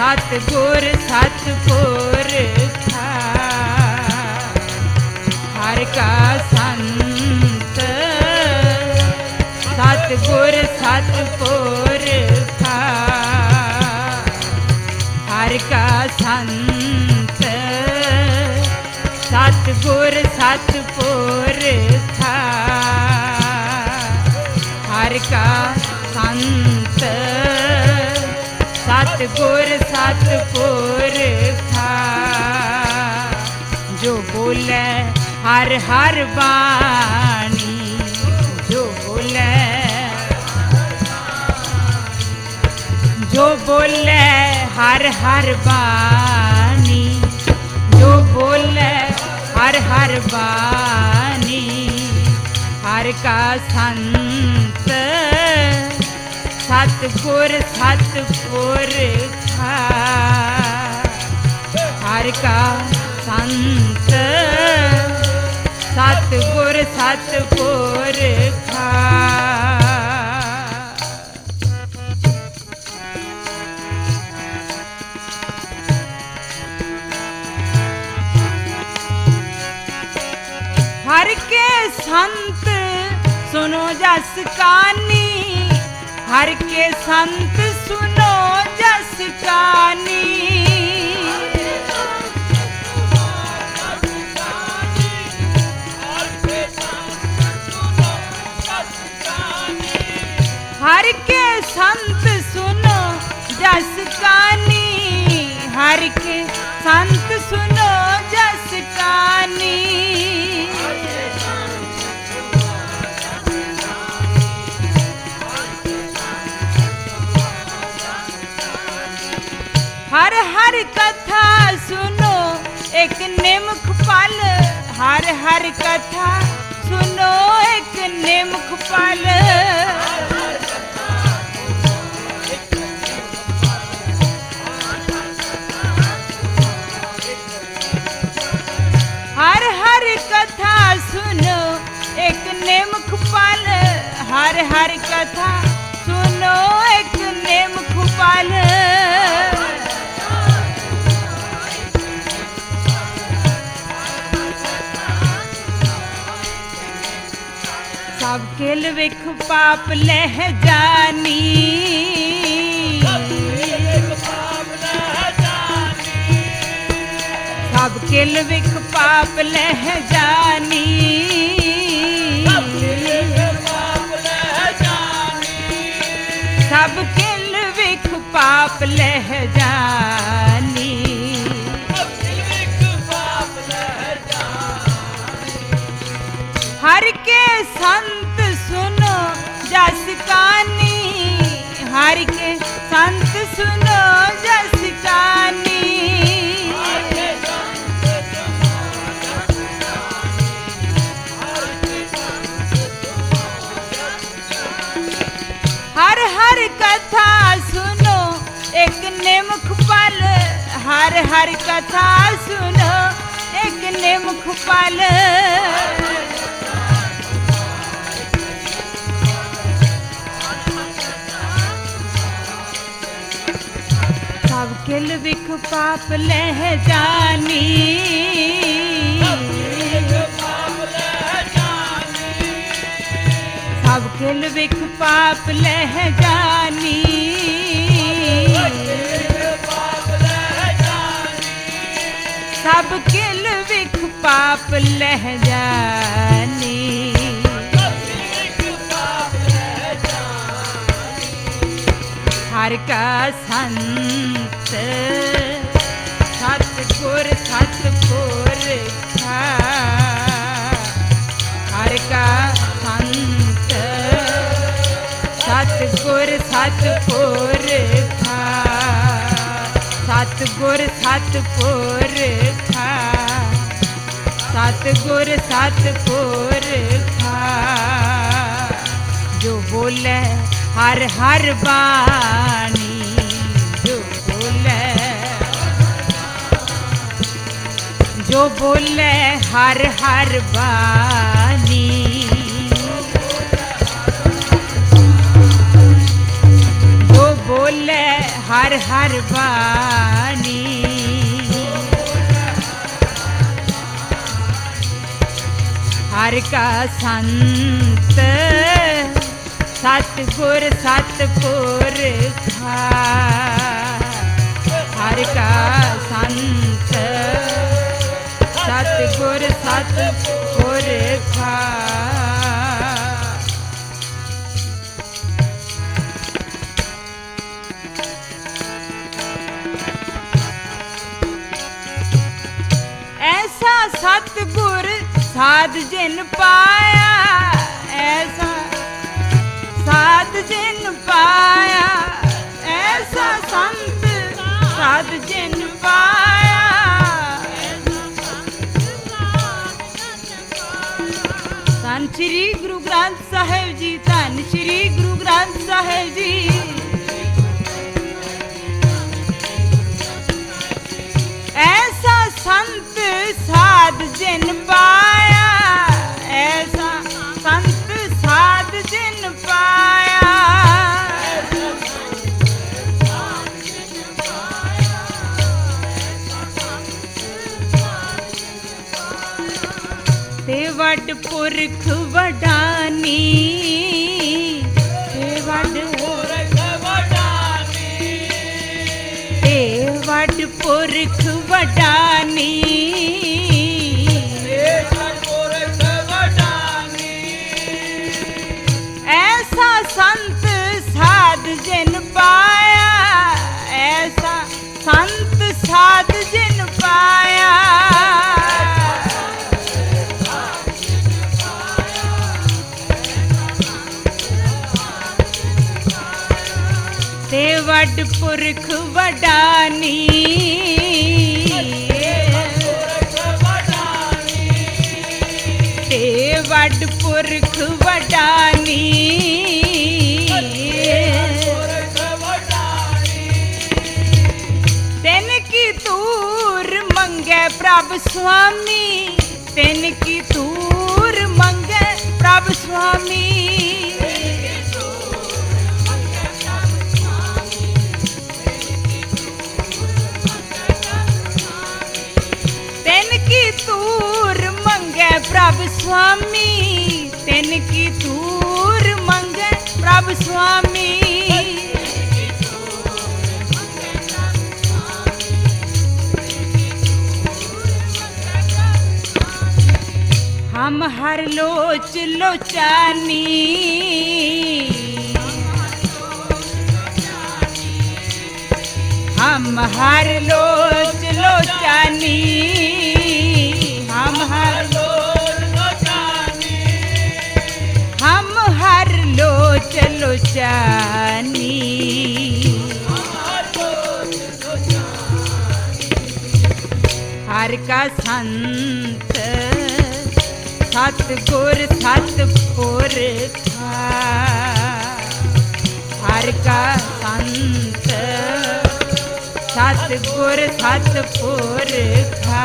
ਸਤ ਗੁਰ ਸਤ ਪੁਰਖਾ ਹਰ ਕਾ ਸੰਤ ਸਤ ਗੁਰ ਸਤ ਪੁਰਖਾ ਹਰ ਕਾ ਸੰਤ ਸਤ ਗੁਰ ਸਤ ਗੁਰ ਸਤ ਪੁਰਖਾ ਜੋ ਬੋਲੇ ਹਰ ਹਰ ਬਾਣੀ ਜੋ ਬੋਲੇ ਜੋ ਬੋਲੇ ਹਰ ਹਰ ਬਾਣੀ ਜੋ ਬੋਲੇ ਹਰ ਹਰ ਬਾਣੀ ਹਰ ਕਾ ਸੰਤ ਸਤ ਗੁਰ ਸਤ ਪੁਰਖਾ ਹਰ ਕਾ ਸੰਤ ਸਤ ਗੁਰ ਸਤ ਪੁਰਖਾ ਹਰ ਕੇ ਸੰਤ ਸੁਨੋ ਜਸ ਕਾਨੀ। ਹਰ ਕੇ ਸੰਤ ਸੁਨੋ ਜਸ ਕਾਨੀ ਹਰ ਕੇ ਸੰਤ ਸੁਨੋ ਜਸ ਕਾਨੀ ਹਰ ਕੇ ਸੰਤ ਸੁਨੋ ਜਸ ਕਾਨੀ ਹਰ ਹਰ ਕਥਾ ਸੁਨੋ ਇੱਕ ਨਿਮਖ ਪਲ ਹਰ ਹਰ ਕਥਾ। ਸਭ ਕਿਲ ਵਿਖ ਪਾਪ ਲਹਿ ਜਾਨੀ। ਸਭ ਕਿਲ ਵਿਖ ਪਾਪ ਲਹਿ ਜਾਨੀ। ਸਭ ਕਿਲ ਵਿਖ ਪਾਪ ਲਹਿ ਜਾਨੀ। ਹਰ ਕੇ ਸੰਤ ਹਰ ਕਥਾ ਸੁਨੋ ਇੱਕ ਨਿਮਖ ਪਲ, ਹਰ ਹਰ ਕਥਾ ਸੁਨੋ ਇੱਕ ਨਿਮਖ ਪਲ। ਸਭ ਕਿਲ ਵਿਖ ਪਾਪ ਲਹਿ ਜਾਨੀ ਕਿਲ ਵਿਖ ਪਾਪ ਲਹਿ ਜਾਨੀ। ਸਭ ਕਿਲ ਵਿਖ ਪਾਪ ਲਹਿ ਜਾਨੀ। ਹਰ ਕਾ ਸੰਤ ਸਤ ਗੁਰ ਸਤ ਗੁਰ ਸਤ ਪੁਰਖਾ ਸਤ ਗੁਰ ਸਤ ਪੁਰਖਾ ਸਤ ਜੋ ਬੋਲੇ ਹਰ ਹਰ ਬਾਣੀ, ਜੋ ਬੋਲੇ। ਜੋ ਬੋਲੇ ਹਰ ਹਰ ਬਾਣੀ। ਬੋਲੇ ਹਰ ਹਰ ਬਾਣੀ। ਹਰ ਕਾ ਸੰਤ ਸਤਿਗੁਰ ਸਤਿਪੁਰਖਾ ਹਰ ਕਾ ਸੰਤ ਸਤਿਗੁਰ ਸਤਿਪੁਰਖਾ ਸਾਧ ਜਿਨ ਪਾਇਆ, ਐਸਾ ਸਾਧ ਜਿਨ ਪਾਇਆ, ਐਸਾ ਸੰਤ ਸਾਧ ਜਿਨ ਪਾਇਆ। ਧੰਨ ਸ਼੍ਰੀ ਗੁਰੂ ਗ੍ਰੰਥ ਸਾਹਿਬ ਜੀ, ਧੰਨ ਸ਼੍ਰੀ ਗੁਰੂ ਗ੍ਰੰਥ ਸਾਹਿਬ ਜੀ। ਐਸਾ ਸੰਤ ਸਾਧ ਜਿਨ ਪਾਇਆ ਪੁਰਖ ਵਡਾਨੀ। ਤੇ ਵੱਡ ਤੇ ਵੱਡ ਪੁਰਖ ਵਡਾਨੀ। ਐਸਾ ਸੰਤ ਸਾਧ ਜਿਨ ਪਾਇਆ ਐਸਾ ਸੰਤ ਸਾਧ ਪੁਰਖ ਵਡਾਨੀ। ਤੇ ਵੱਡ ਪੁਰਖ ਵਡਾਨੀ। ਤਿਨ ਤੂਰ ਮੰਗੇ ਪ੍ਰਭ ਸੁਆਮੀ। ਤਿਨ ਕੀ ਤੂਰ ਮੰਗੈ ਪ੍ਰਭ ਸੁਆਮੀ। ਸੁਆਮੀ, ਤਿੰਨ ਕੀ ਧੂਰ ਮੰਗੇ ਪ੍ਰਭ ਸੁਆਮੀ। ਹਮ ਹਰ ਲੋਚ ਲੋਚਾਨੀ। ਹਮ ਹਰ ਲੋਚ ਲੋਚਾਨੀ। चलो चानी हर का संत सत गुर सत पुरखा हर का संत सत गुर सत पुरखा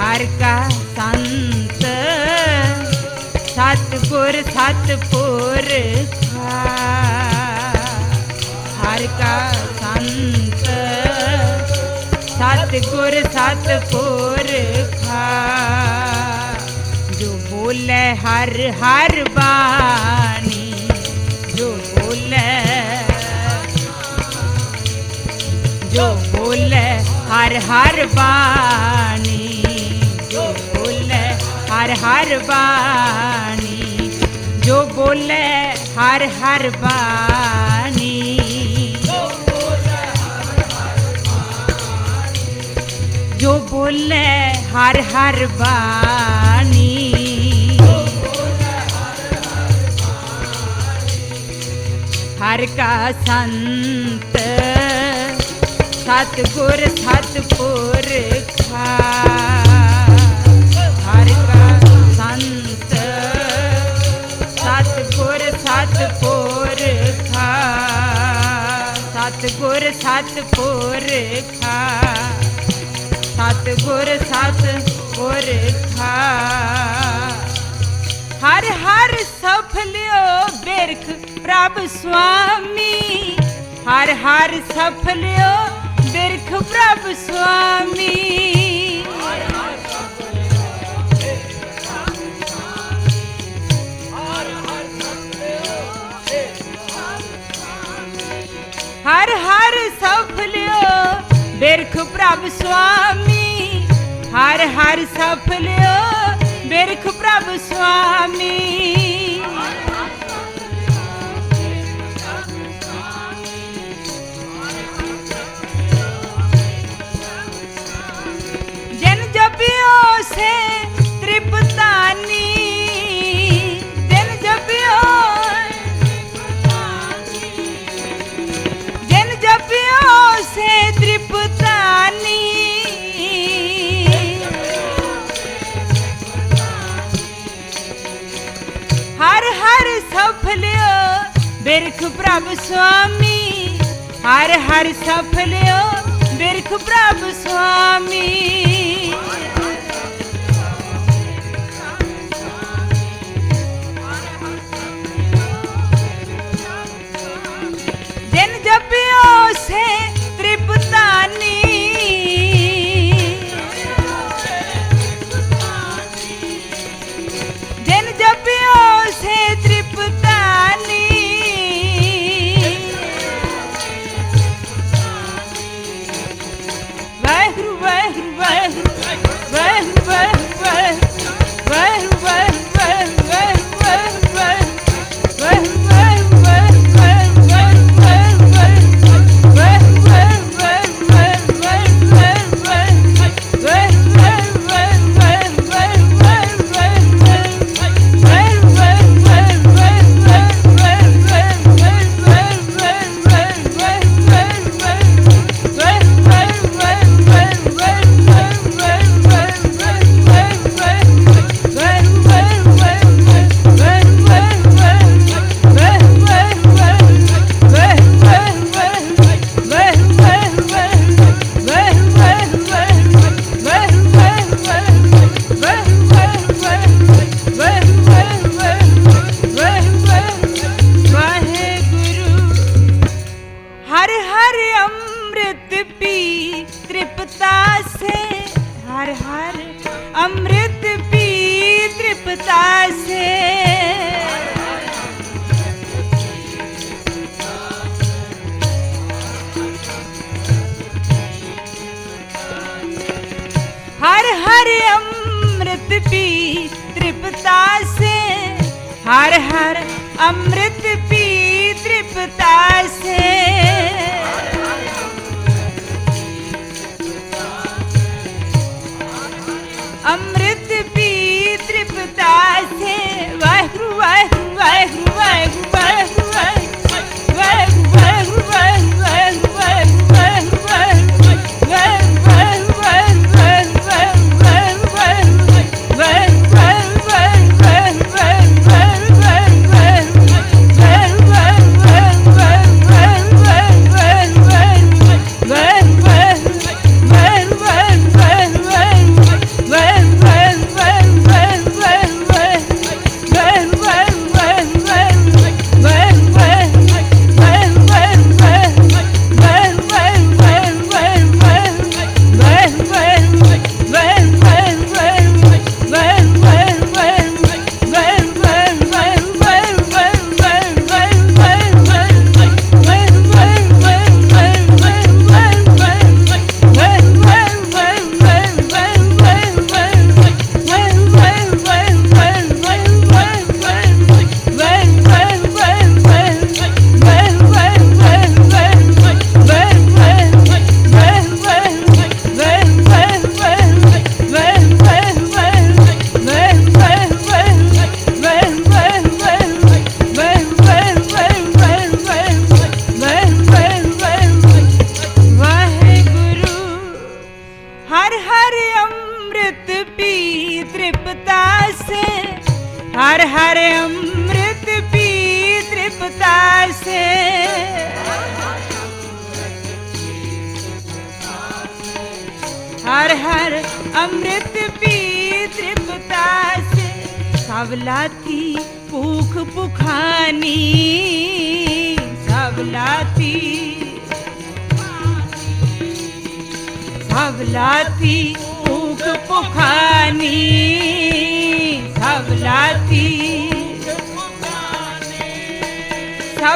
हर का संत ਗੁਰ ਸਤਿਪੁਰਖਾ ਹਰ ਕਾ ਸੰਤ ਸਤਿਗੁਰ ਸਤਿਪੁਰਖਾ ਜੋ ਬੋਲੇ ਹਰ ਹਰ ਬਾਣੀ, ਜੋ ਬੋਲੇ ਜੋ ਬੋਲੇ ਹਰ ਹਰ ਬਾਣੀ, ਜੋ ਬੋਲੇ ਹਰ ਹਰ ਬਾਣੀ। ਜੋ ਬੋਲੇ ਹਰ ਹਰ ਬਾਣੀ। ਜੋ ਬੋਲੇ ਹਰ ਹਰ ਬਾਣੀ। ਹਰ ਕਾ ਸੰਤ ਸਤਿਗੁਰ ਸਤਿਪੁਰਖਾ। ਸਤ ਗੁਰ ਸਤ ਪੁਰਖਾ। ਸਤ ਗੁਰ ਸਤ ਪੁਰਖਾ। ਹਰ ਹਰ ਸਫਲਿਓ ਬਿਰਖ ਪ੍ਰਭ ਸੁਆਮੀ। ਹਰ ਹਰ ਸਫਲਿਓ ਬਿਰਖ ਪ੍ਰਭ ਸੁਆਮੀ। ਬਿਰਖ ਪ੍ਰਭ ਸੁਆਮੀ ਹਰ ਹਰ ਸਫਲਿਓ ਬਿਰਖ ਪ੍ਰਭ ਸੁਆਮੀ। ਬਿਰਖ ਪ੍ਰਭ ਸੁਆਮੀ ਹਰ ਹਰ ਸਫਲਿਓ ਬਿਰਖ ਪ੍ਰਭ ਸੁਆਮੀ। Brian.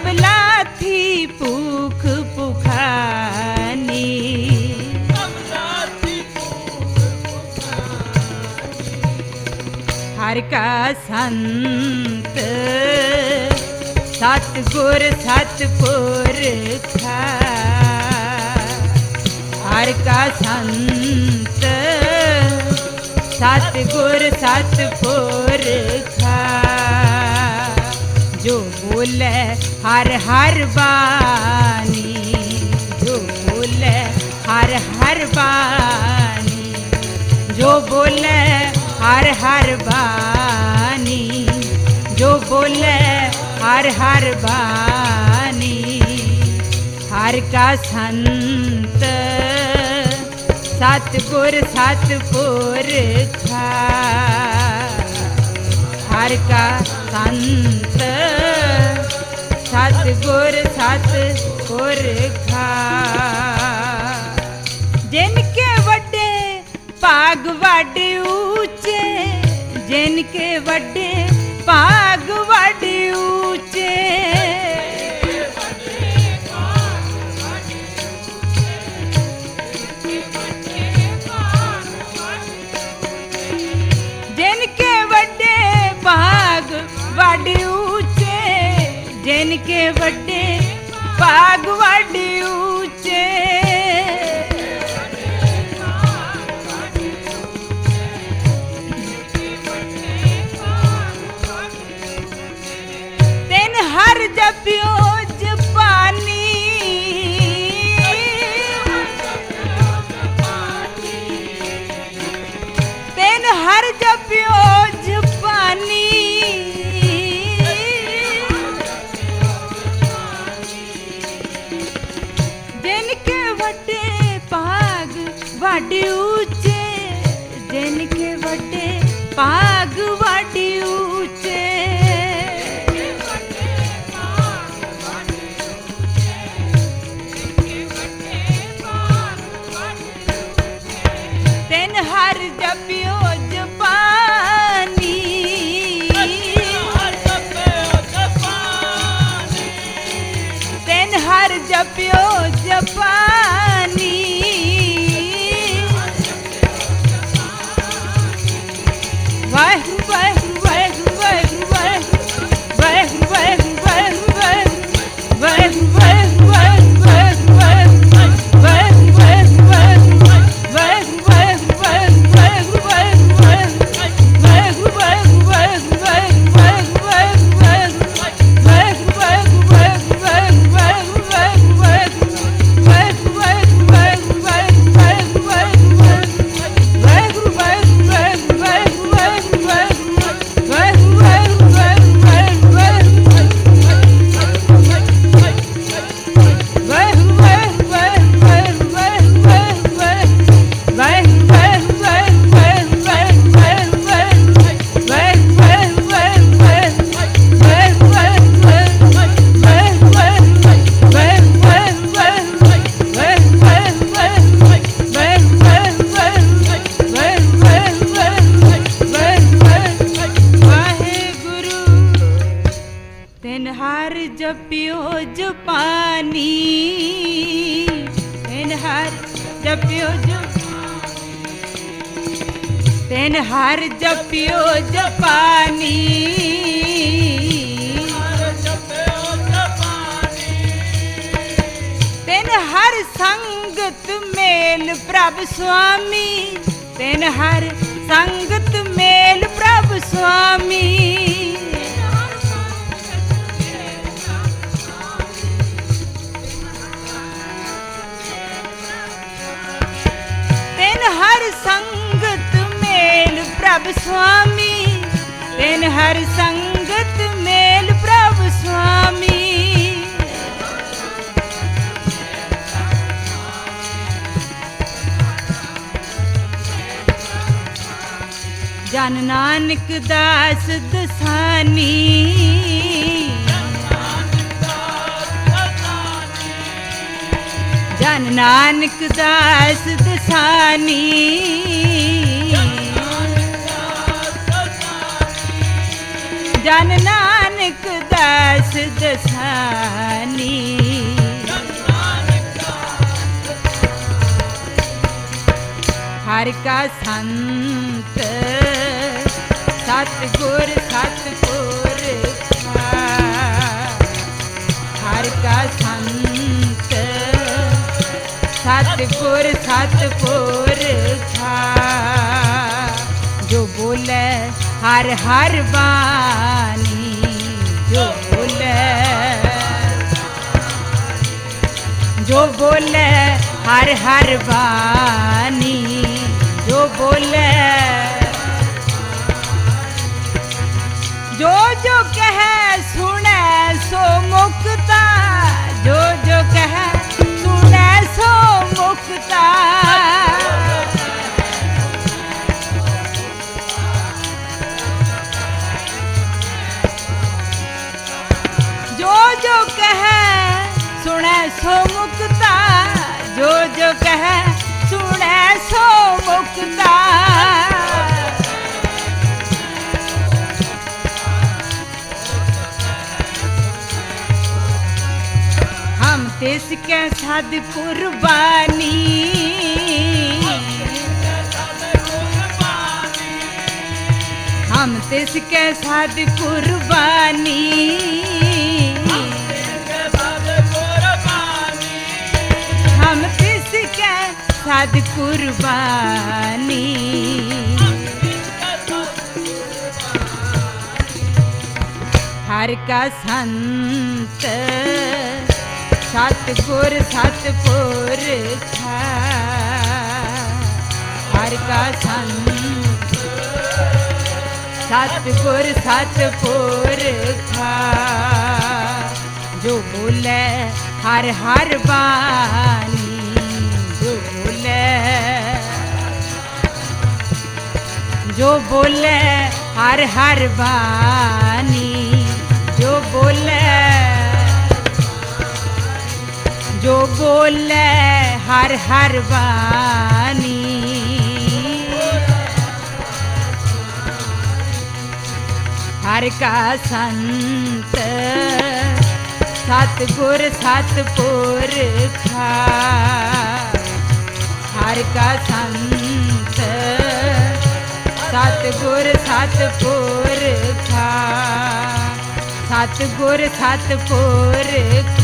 અબલાથી ભૂખ ભૂખાની હરકા સંત સતગુર સતપુરખા હરકા સંત સતગુર સતપુરખા જો ਸੰਤ ਹਰ ਹਰ ਬਾਣੀ ਜੋ ਬੋਲੇ ਹਰ ਹਰ ਬਾਣੀ ਜੋ ਬੋਲੇ ਹਰ ਹਰ ਬਾਣੀ ਜੋ ਬੋਲੇ ਹਰ ਹਰ ਬਾਣੀ ਹਰ ਕਾ ਸੰਤ ਸਤ ਗੁਰ ਹਰ ਕਾ ਸੰਤ ਸਤ ਗੁਰ ਸਤ ਪੁਰਖਾ ਜਿਨ ਕੇ ਵੱਡੇ ਭਾਗ ਵਾਡੇ ਉੱਚੇ ਜਿਨ ਕੇ ਵੱਡੇ ਭਾਗ ਕੇ ਵੱਡੇ ਭਾਗ what do you ਤਿਨ ਹਰ ਜਪਿਓ ਜਪਾਨੀ। ਤਿਨ ਹਰ ਸੰਗਤ ਮੇਲ ਪ੍ਰਭ ਸੁਆਮੀ। ਤਿਨ ਹਰ ਸੰਗਤ ਮੇਲ ਪ੍ਰਭ ਸੁਆਮੀ। ਪ੍ਰਭ ਸੁਆਮੀ, ਤਿਨ ਹਰ ਸੰਗਤ ਮੇਲ ਪ੍ਰਭ ਸੁਆਮੀ। ਜਨ ਨਾਨਕ ਦਾਸ ਦਸਾਨੀ। ਜਨ ਨਾਨਕ ਦਾਸ ਦਸਾਨੀ। ਜਨ ਨਾਨਕ ਦਾਸ ਦਸਾਨੀ। ਹਰ ਕਾ ਸੰਤ ਸਤ ਗੁਰ ਸਤ ਪੁਰਖ ਹਰ ਕਾ ਸੰਤ ਸਤ ਗੁਰ ਸਤ ਪੁਰਖ ਜੋ ਬੋਲੇ ਹਰ ਹਰ ਬਾਣੀ ਜੋ ਬੋਲੇ। ਜੋ ਬੋਲੇ, ਹਰ ਹਰ ਬਾਣੀ ਜੋ ਬੋਲੇ। ਜੋ ਜੋ ਕਹੈ, ਸੁਣੈ, ਸੋ ਮੁਕਤਾ। ਜੋ ਜੋ ਕਹੈ, ਸੁਣੈ, ਸੋ ਮੁਕਤਾ। ਸੁਣੈ ਮੁਕਤਾ, ਜੋ ਜੋ ਕਹੈ ਸੁਣੈ ਸੋ ਮੁਕਤਾ। ਹਮ ਤਿਸ ਕੈ ਸਦ ਕੁਰਬਾਨੀ। ਹਮ ਤਿਸ ਕੈ ਸਦ ਸਦ ਕੁਰਬਾਨੀ ਹਰ ਕਾ ਸੰਤ ਸਤ ਗੁਰ ਸਤ ਪੁਰਖ ਹਰ ਕਾ ਸੰਤ ਸਤ ਗੁਰ ਸਤ ਪੁਰਖ ਜੋ ਬੋਲੇ ਹਰ ਹਰ ਬਾਣੀ ਜੋ ਬੋਲੇ ਜੋ ਬੋਲੇ ਹਰ ਹਰ ਬਾਣੀ ਜੋ ਬੋਲੇ ਜੋ ਬੋਲੇ ਹਰ ਹਰ ਬਾਣੀ ਹਰ ਕਾ ਸੰਤ ਸਤ ਗੁਰ ਸਤ ਪੁਰਖ ਹਰ ਕਾ ਸੰਤ ਸਤ ਗੁਰ ਸਤ ਪੁਰਖ ਸਤ ਗੁਰ ਸਤ ਪੁਰਖ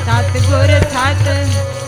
ਸਤ ਗੁਰ ਸਤ